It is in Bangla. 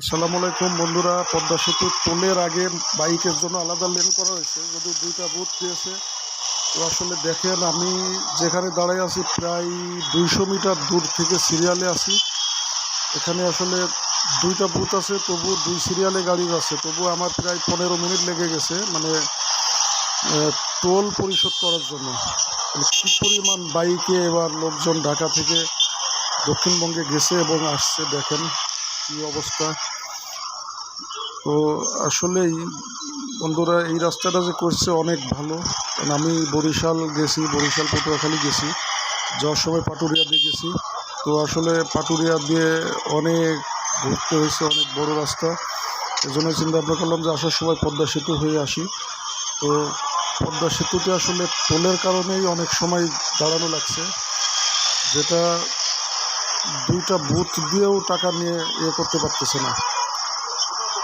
আসসালামু আলাইকুম, বন্ধুরা। পদ্মা সেতু টোলের আগে বাইকের জন্য আলাদা লেন করা হয়েছে যদি দুইটা বুথ দিয়েছে। তো আসলে দেখেন, আমি যেখানে দাঁড়াই আছি প্রায় দুইশো মিটার দূর থেকে সিরিয়ালে আছি। এখানে আসলে দুইটা বুথ আছে তবু দুই সিরিয়ালে গাড়ি আছে তবু আমার প্রায় পনেরো মিনিট লেগে গেছে মানে টোল পরিশোধ করার জন্য। মানে কী পরিমাণ বাইকে এবার লোকজন ঢাকা থেকে দক্ষিণবঙ্গে গেছে এবং আসছে, দেখেন কী অবস্থা। তো আসলেই বন্ধুরা, এই রাস্তাটা যে করছে অনেক ভালো। কারণ আমি বরিশাল গেছি, বরিশাল পটুয়াখালী গেছি, যাওয়ার সময় পাটুরিয়া দিয়ে গেছি। তো আসলে পাটুরিয়া দিয়ে অনেক ঘুরতে হয়েছে, অনেক বড় রাস্তা। এই জন্য চিন্তা ভাবনা করলাম যে আসার সময় পদ্মা সেতু হয়ে আসি। তো পদ্মা সেতুতে আসলে টোলের কারণেই অনেক সময় দাঁড়ানো লাগছে। যেটা দুইটা বুথ দিয়েও টাকা নিয়ে ইয়ে করতে পারতেছে না।